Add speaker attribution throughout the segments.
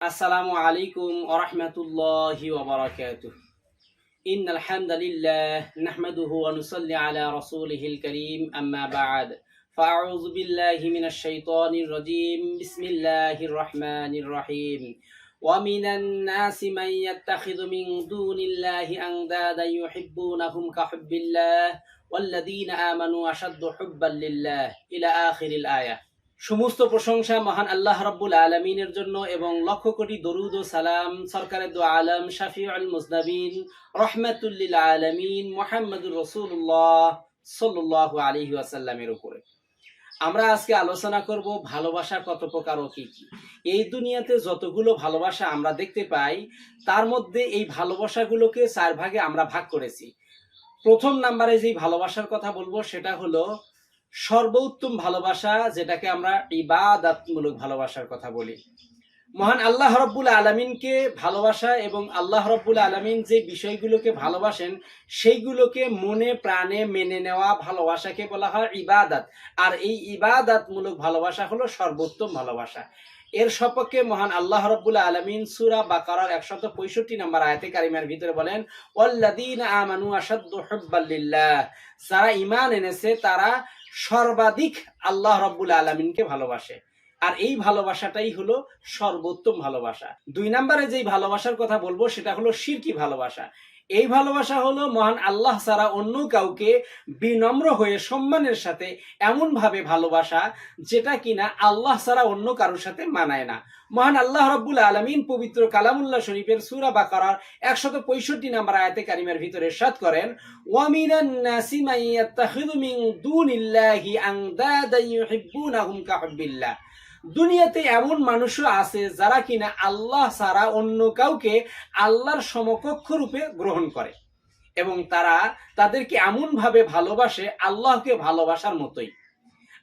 Speaker 1: السلام عليكم ورحمة الله وبركاته. إن الحمد لله نحمده ونصلي على رسوله الكريم أما بعد فأعوذ بالله من الشيطان الرجيم. بسم الله الرحمن الرحيم. ومن الناس من يتخذ من دون الله أندادا يحبونهم كحب الله والذين آمنوا أشد حبا لله. إلى آخر الآية. সমস্ত প্রশংসা মহান আল্লাহ রাব্বুল আলমিনের জন্য এবং লক্ষ কোটি দরুদ ও সালাম সরকারের দু আলম শাফিউল মুজনাবিন রহমাতুল্লিল আলমিন মোহাম্মদুর রসুল্লাহ সাল্লাহ আলহি আসাল্লামের উপরে। আমরা আজকে আলোচনা করব ভালোবাসা কত প্রকার ও কি কি। এই দুনিয়াতে যতগুলো ভালোবাসা আমরা দেখতে পাই, তার মধ্যে এই ভালোবাসাগুলোকে চার ভাগে আমরা ভাগ করেছি। প্রথম নাম্বারে যেই ভালোবাসার কথা বলব সেটা হলো সর্বোত্তম ভালোবাসা যেটাকে আমরা ইবাদাতমূলক ভালোবাসার কথা বলি। মহান আল্লাহ রব্বুল আলমিনকে ভালোবাসা এবং আল্লাহ রব্বুল আলমিন যে বিষয়গুলোকে ভালোবাসেন, সেইগুলোকে মনে প্রাণে মেনে নেওয়া ভালোবাসাকে বলা হয় ইবাদাত। আর এই ইবাদাতমূলক ভালোবাসা হলো সর্বোত্তম ভালোবাসা। এর সপক্ষে মহান আল্লাহ রব্বুল আলমিন সুরা বাকারার একশত পঁয়ষট্টি নম্বর আয়তে কারিমার ভিতরে বলেন ওয়াল্লাদিন আমানু হুব্বাল্লিল্লাহ যারা ইমান এনেছে, তারা সর্বাধিক আল্লাহ রব্বুল আলমিনকে ভালোবাসে। আর এই ভালোবাসাটাই হলো সর্বোত্তম ভালোবাসা। দুই নম্বরে যেই ভালোবাসার কথা বলব, সেটা হলো শিরকি ভালোবাসা। এই ভালোবাসা হলো মহান আল্লাহ ছাড়া অন্য কাউকে বিনম্র হয়ে সম্মানের সাথে এমন ভাবে ভালোবাসা যেটা কিনা আল্লাহ ছাড়া অন্য কারোর সাথে মানায় না। মহান আল্লাহ রব্বুল আলমিন পবিত্র কালামুল্লাহ শরীফের সুরা বাকারার একশত পঁয়ষট্টি নাম্বার আয়াতে কারিমের ভিতরে সাত করেন ওয়ামিনান নাসি মান দুনিল্লাহি আনদাদান ইউহিব্বুনাহুম দুনিয়াতে এমন মানুষও আছে যারা কিনা আল্লাহ ছাড়া অন্য কাউকে আল্লাহর সমকক্ষ রূপে গ্রহণ করে। এবং তারা তাদেরকে এমন ভাবে ভালোবাসে আল্লাহকে ভালোবাসার মতোই।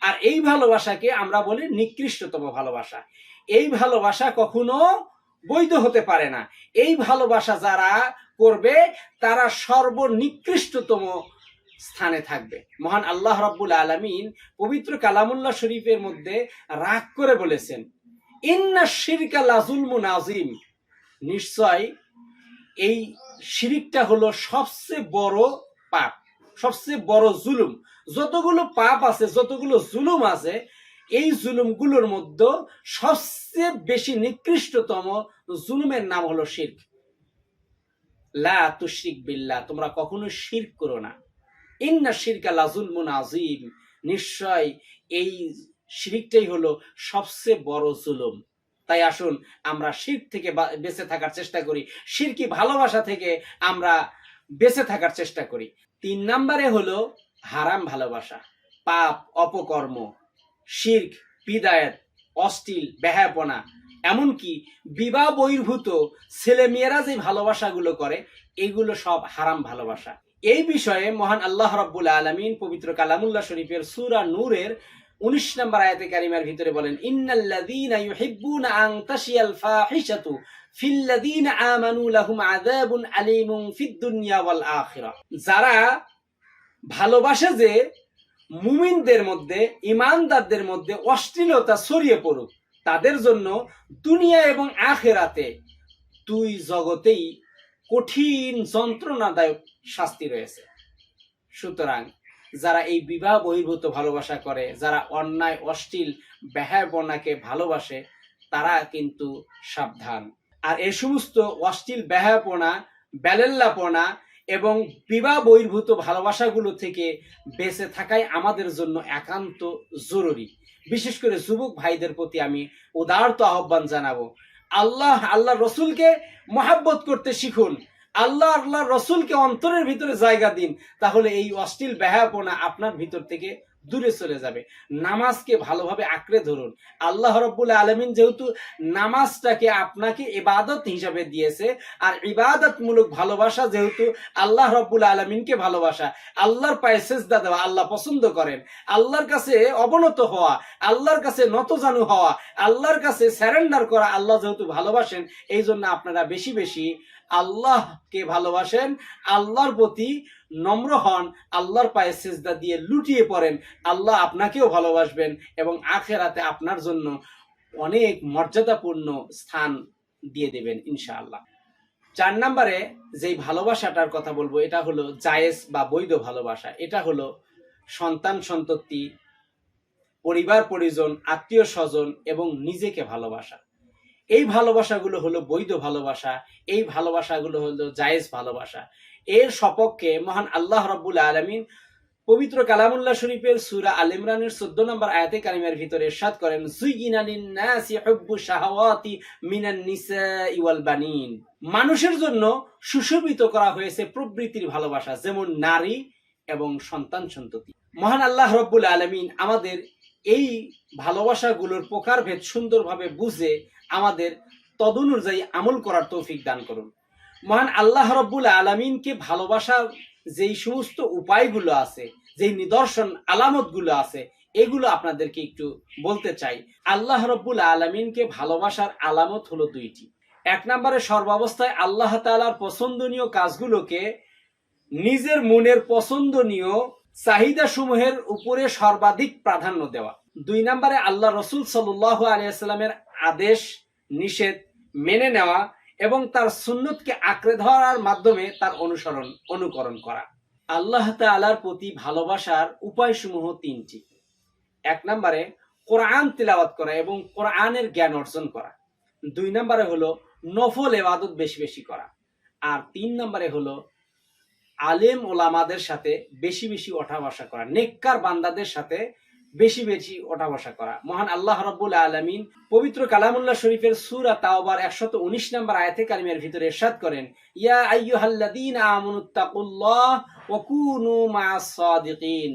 Speaker 1: আর এই ভালোবাসাকে আমরা বলি নিকৃষ্টতম ভালোবাসা। এই ভালোবাসা কখনো বৈধ হতে পারে না। এই ভালোবাসা যারা করবে, তারা সর্বনিকৃষ্টতম স্থানে থাকবে। মহান আল্লাহ রাব্বুল আলামিন পবিত্র কালামুল্লাহ শরীফের মধ্যে রাগ করে বলেছেন, ইন্না শিরকা লাজুলমুন আজিম নিশ্চয় এই শিরিকটা হলো সবচেয়ে বড় পাপ, সবচেয়ে বড় জুলুম। যতগুলো পাপ আছে, যতগুলো জুলুম আছে, এই জুলুমগুলোর মধ্যে সবচেয়ে বেশি নিকৃষ্টতম জুলুমের নাম হলো শির্ক। লা তুশরিক বিল্লাহ, তোমরা কখনো শির্ক করো না। ইন্না শিরকা লাজুলমুন আজিম নিশ্চয় এই শিরিকটাই হলো সবচেয়ে বড় জুলুম। তাই আসুন, আমরা শির থেকে বেঁচে থাকার চেষ্টা করি। শিরকি ভালোবাসা থেকে আমরা বেঁচে থাকার চেষ্টা করি। তিন নম্বরে হলো হারাম ভালোবাসা, পাপ, অপকর্ম, শির্ক বিদায়ত অশ্লীল ব্যাহাপনা এমনকি বিবাহ বহির্ভূত ছেলে মেয়েরা যে ভালোবাসাগুলো করে, এগুলো সব হারাম ভালোবাসা। এই বিষয়ে মহান আল্লাহ রাব্বুল আলামিন পবিত্র কালামুল্লাহ শরীফের সূরা নূরের 19 নম্বর আয়াতে কারিমার ভিতরে বলেন, ইন্নাল্লাযীনা ইউহিব্বুনা আন তাশিয়াল ফাহিশাতু ফিল্লাযীনা আমানু লাহুম আযাবুন আলীমুন ফিদ দুনিয়া ওয়াল আখিরাহ. যারা ভালোবাসে যে মুমিনদের মধ্যে ইমানদারদের মধ্যে অশ্লীলতা ছড়িয়ে পড়ুক, তাদের জন্য দুনিয়া এবং আখেরাতে দুই জগতেই কঠিন যন্ত্রণাদায়ক শাস্তি রয়েছে। সুতরাং যারা এই বিবাহ বহির্ভূত ভালোবাসা করে, যারা অন্যায়, অশ্লীল ব্যহাপনাকে ভালোবাসে, তারা কিন্তু সাবধান। আর এই সমস্ত অশ্লীল ব্যহাপনা বেলেল্লাপনা এবং বিবাহ বহির্ভূত ভালোবাসাগুলো থেকে বেঁচে থাকাই আমাদের জন্য একান্ত জরুরি। বিশেষ করে যুবক ভাইদের প্রতি আমি উদারত আহ্বান জানাব। আল্লাহ আল্লাহ রসুলকে মহাব্বত করতে শিখুন। আল্লাহ আল্লাহ রসুলকে অন্তরের ভিতরে জায়গা দিন। তাহলে এই অশ্লীল ব্যাহাপনা আপনার ভিতর থেকে দূরে চলে যাবে। নামাজকে ভালোভাবে আঁকড়ে ধরুন। আল্লাহ রব্বুল আলমিন যেহেতু নামাজটাকে আপনাকে ইবাদত হিসাবে দিয়েছে, আর ইবাদতমূলক ভালোবাসা যেহেতু আল্লাহ রব্বুল আলমিনকে ভালোবাসা, আল্লাহর পায়ে সেজদা দেওয়া, আল্লাহ পছন্দ করেন। আল্লাহর কাছে অবনত হওয়া, আল্লাহর কাছে নতজানু হওয়া, আল্লাহর কাছে স্যারেন্ডার করা আল্লাহ যেহেতু ভালোবাসেন এই জন্য আপনারা বেশি বেশি আল্লাহকে ভালোবাসেন, আল্লাহর প্রতি নম্র হন, আল্লাহর পায়ে সেজদা দিয়ে লুটিয়ে পড়েন, আল্লাহ আপনাকেও ভালোবাসবেন এবং আখেরাতে আপনার জন্য অনেক মর্যাদাপূর্ণ স্থান দিয়ে দেবেন ইনশাআল্লাহ। চার নম্বরে যেই ভালোবাসাটার কথা বলব, এটা হলো জায়েজ বা বৈধ ভালোবাসা। এটা হলো সন্তান সন্ততি, পরিবার পরিজন, আত্মীয় স্বজন এবং নিজেকে ভালোবাসা। এই ভালোবাসাগুলো হলো বৈধ ভালোবাসা, এই ভালোবাসাগুলো হলো জায়েজ ভালোবাসা। এর সপক্ষে মহান আল্লাহ রব্বুল আলমিন পবিত্র কালামুল্লাহ শরীফের সুরা আল ইমরানের চোদ্দ নম্বর আয়াতে কালিমের ভিতরে ইরশাদ করেন বানিন। মানুষের জন্য সুশোভিত করা হয়েছে প্রবৃত্তির ভালোবাসা, যেমন নারী এবং সন্তান সন্ততি। মহান আল্লাহ রব্বুল আলমিন আমাদের এই ভালোবাসাগুলোর প্রকারভেদ সুন্দরভাবে বুঝে আমাদের তদনুযায়ী আমল করার তৌফিক দান করুন। মহান আল্লাহ রব্বুল আলমিনকে ভালোবাসার যেই সমস্ত উপায়গুলো আছে, যেই নিদর্শন আলামতগুলো আছে, এগুলো আপনাদেরকে একটু বলতে চাই। আল্লাহ রব্বুল আলমিনকে ভালোবাসার আলামত হলো দুইটি। এক নম্বরে সর্বাবস্থায় আল্লাহ তালার পছন্দনীয় কাজগুলোকে নিজের মনের পছন্দনীয় চাহিদা সমূহের উপরে সর্বাধিক প্রাধান্য দেওয়া। দুই নম্বরে আল্লাহ রসুল সাল্লাহ আলিয়াল্লামের আদেশ, নিষেধ মেনে নেওয়া এবং তার সুন্নতকে আঁকড়ে ধরার মাধ্যমে তার অনুসরণ, অনুকরণ করা। আল্লাহ তালার প্রতি ভালোবাসার উপায়সমূহ তিনটি। এক নম্বরে, কোরআন তিলাওয়াত করা এবং কোরআনের জ্ঞান অর্জন করা। দুই নম্বরে হলো, নফল এবাদত বেশি বেশি করা। আর তিন নম্বরে হলো, আলেম ওলামাদের সাথে বেশি বেশি ওঠা বসা করা। নেককার বান্দাদের সাথে বেশি বেশি ওঠা বসা করা। মহান আল্লাহ রব্বুল আলমিন পবিত্র কালামুল্লাহ শরীফের সুরা তাওবার একশত উনিশ নম্বর আয়াতে কালিমের ভিতরে এরশাদ করেন, ইয়া আইয়ুহাল্লাযীন আমানুত্তাকুল্লাহ ওয়া কুনু মা'আস সাদিকিন।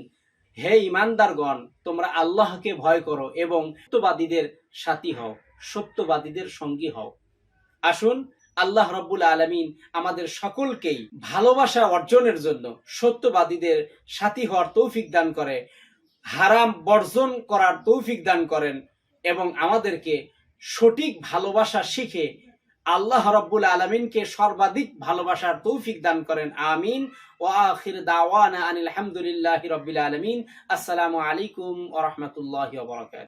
Speaker 1: হে ইমানদারগণ তোমরা আল্লাহকে ভয় করো এবং সত্যবাদীদের সাথী হও, সত্যবাদীদের সঙ্গী হও। আসুন, আল্লাহ রব্বুল আলমিন আমাদের সকলকেই ভালোবাসা অর্জনের জন্য সত্যবাদীদের সাথী হওয়ার তৌফিক দান করে হারাম বর্জন করার তৌফিক দান করেন এবং আমাদেরকে সঠিক ভালোবাসা শিখে আল্লাহ রব্বুল আলমিনকে সর্বাধিক ভালোবাসার তৌফিক দান করেন। আমিন। ও আখির দাওয়ানা আনিল হামদুলিল্লাহি রব্বিল আলমিন। আসসালামু আলাইকুম ওয়া রাহমাতুল্লাহি